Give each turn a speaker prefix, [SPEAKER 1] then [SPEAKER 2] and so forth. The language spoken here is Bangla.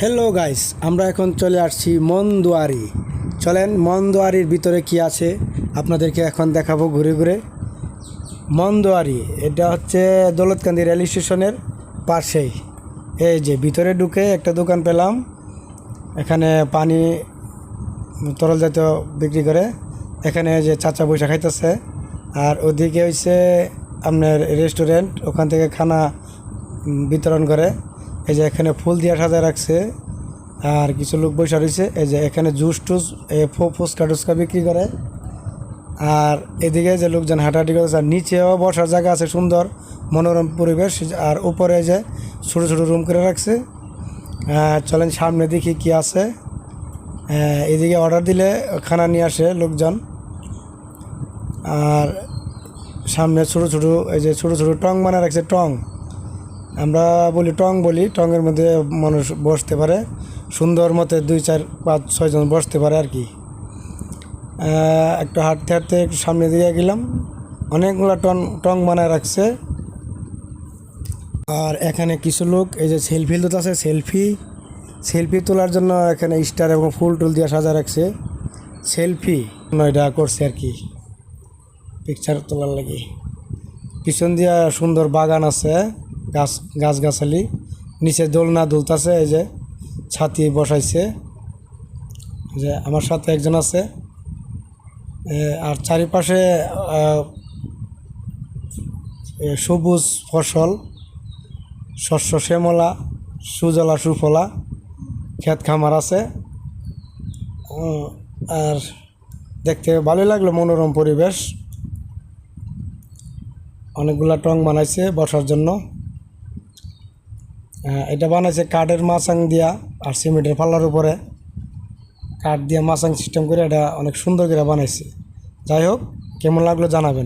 [SPEAKER 1] হ্যালো গাইস আমরা এখন চলে আসছি মনদুয়ারি। চলেন, মনদুয়ারির ভিতরে কি আছে আপনাদেরকে এখন দেখাবো ঘুরে ঘুরে। মনদুয়ারি, এটা হচ্ছে দৌলতকান্দি রেল স্টেশনের পাশেই। এই যে, ভিতরে ঢুকে একটা দোকান পেলাম। এখানে পানি, তরল জাতীয় বিক্রি করে। এখানে যে চাচা পয়সা খাইতেছে। আর ওদিকে হচ্ছে আপনার রেস্টুরেন্ট ওখান থেকে খানা বিতরণ করে। এই যে এখানে ফুল দিয়ে সাজায় রাখছে, আর কিছু লোক বসে রয়েছে। এই যে এখানে জুস টুস ফুচকা টুচকা বিক্রি করে। আর এদিকে যে লোকজন হাঁটাহাঁটি করতেছে, আর নিচেও বসার জায়গা আছে সুন্দর, মনোরম পরিবেশ। আর উপরে যে ছোটো ছোটো রুম করে রাখছে। চলেন সামনে দেখি কি আছে। এদিকে অর্ডার দিলে খানা নিয়ে আসে লোকজন। আর সামনে ছোটো ছোটো, এই যে ছোটো ছোটো টং বানা রাখছে, টং। আমরা বলি টং বলি টঙের মধ্যে মানুষ বসতে পারে। সুন্দর মতে দুই চার পাঁচ ছয়জন বসতে পারে আর কি। একটু হাঁটতে হাঁটতে একটু সামনে দিকে গেলাম। অনেকগুলো টং টং বানায় রাখছে। আর এখানে কিছু লোক, এই যে সেলফি আছে সেলফি। সেলফি তোলার জন্য এখানে স্টার এবং ফুল টুল দিয়ে সাজা রাখছে। সেলফি এটা করছে আর কি। পিকচার তোলার লাগে। পিছন দিয়া সুন্দর বাগান আছে। গাছ গাছ গাছালি নিচে দোলনা দুলতাছে, এই যে ছাতি বসাইছে। যে আমার সাথে একজন আছে। আর চারিপাশে সবুজ ফসল, শস্য শ্যামলা, সুজলা সুফলা, ক্ষেত খামার আছে। আর দেখতে ভালোই লাগল মনোরম পরিবেশ। অনেকগুলা টং বানাইছে বসার জন্য। এটা বানাইছে কাঠের মাচাং দিয়া আর সিমেন্টের পাল্লার উপরে। কাঠ দিয়ে মাসাং সিস্টেম করে এটা অনেক সুন্দর করে বানাইছে। যাই হোক, কেমন লাগল জানাবেন।